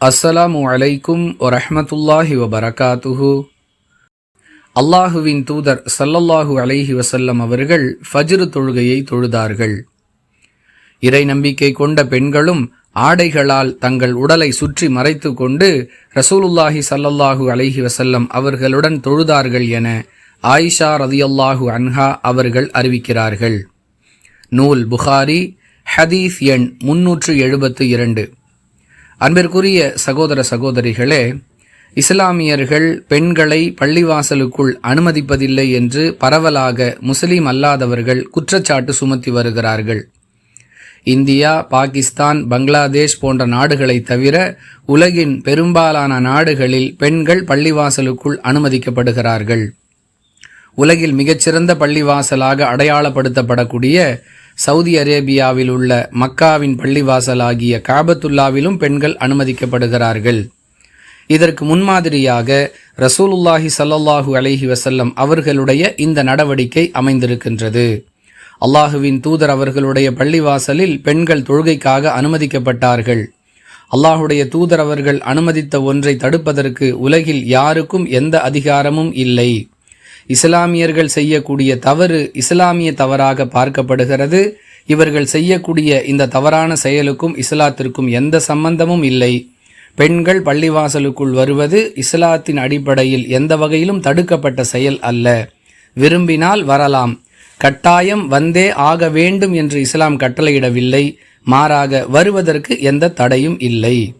அஸ்ஸலாமு அலைக்கும் வரஹ்மத்துல்லாஹி வபரகாத்துஹு. அல்லாஹுவின் தூதர் சல்லல்லாஹு அலைஹி வசல்லம் அவர்கள் ஃபஜ்ரு தொழுகையை தொழுதார்கள். இறை நம்பிக்கை கொண்ட பெண்களும் ஆடைகளால் தங்கள் உடலை சுற்றி மறைத்து கொண்டு ரசூலுல்லாஹி சல்லல்லாஹு அலைஹி வசல்லம் அவர்களுடன் தொழுதார்கள் என ஆயிஷா ரதியல்லாஹு அன்ஹா அவர்கள் அறிவிக்கிறார்கள். நூல் புகாரி ஹதீஸ் எண் முன்னூற்று எழுபத்து இரண்டு. அன்பிற்குரிய சகோதர சகோதரிகளே இஸ்லாமியர்கள் பெண்களை பள்ளிவாசலுக்குள் அனுமதிப்பதில்லை என்று பரவலாக முஸ்லிம் அல்லாதவர்கள் குற்றச்சாட்டு சுமத்தி வருகிறார்கள். இந்தியா பாகிஸ்தான் பங்களாதேஷ் போன்ற நாடுகளை தவிர உலகின் பெரும்பாலான நாடுகளில் பெண்கள் பள்ளிவாசலுக்குள் அனுமதிக்கப்படுகிறார்கள். உலகில் மிகச்சிறந்த பள்ளிவாசலாக அடையாளப்படுத்தப்படக்கூடிய சவுதி அரேபியாவில் உள்ள மக்காவின் பள்ளிவாசலாகிய காபத்துல்லாவிலும் பெண்கள் அனுமதிக்கப்படுகிறார்கள். இதற்கு முன்மாதிரியாக ரசூலுல்லாஹி சல்லல்லாஹு அலஹி வசல்லம் அவர்களுடைய இந்த நடவடிக்கை அமைந்திருக்கின்றது. அல்லாஹுவின் தூதர் அவர்களுடைய பள்ளிவாசலில் பெண்கள் தொழுகைக்காக அனுமதிக்கப்பட்டார்கள். அல்லாஹுடைய தூதர் அவர்கள் அனுமதித்த ஒன்றை தடுப்பதற்கு உலகில் யாருக்கும் எந்த அதிகாரமும் இல்லை. இஸ்லாமியர்கள் செய்யக்கூடிய தவறு இஸ்லாமிய தவறாக பார்க்கப்படுகிறது. இவர்கள் செய்யக்கூடிய இந்த தவறான செயலுக்கும் இஸ்லாத்திற்கும் எந்த சம்பந்தமும் இல்லை. பெண்கள் பள்ளிவாசலுக்குள் வருவது இஸ்லாத்தின் அடிப்படையில் எந்த வகையிலும் தடுக்கப்பட்ட செயல் அல்ல. விரும்பினால் வரலாம். கட்டாயம் வந்தே ஆக வேண்டும் என்று இஸ்லாம் கட்டளையிடவில்லை. மாறாக வருவதற்கு எந்த தடையும் இல்லை.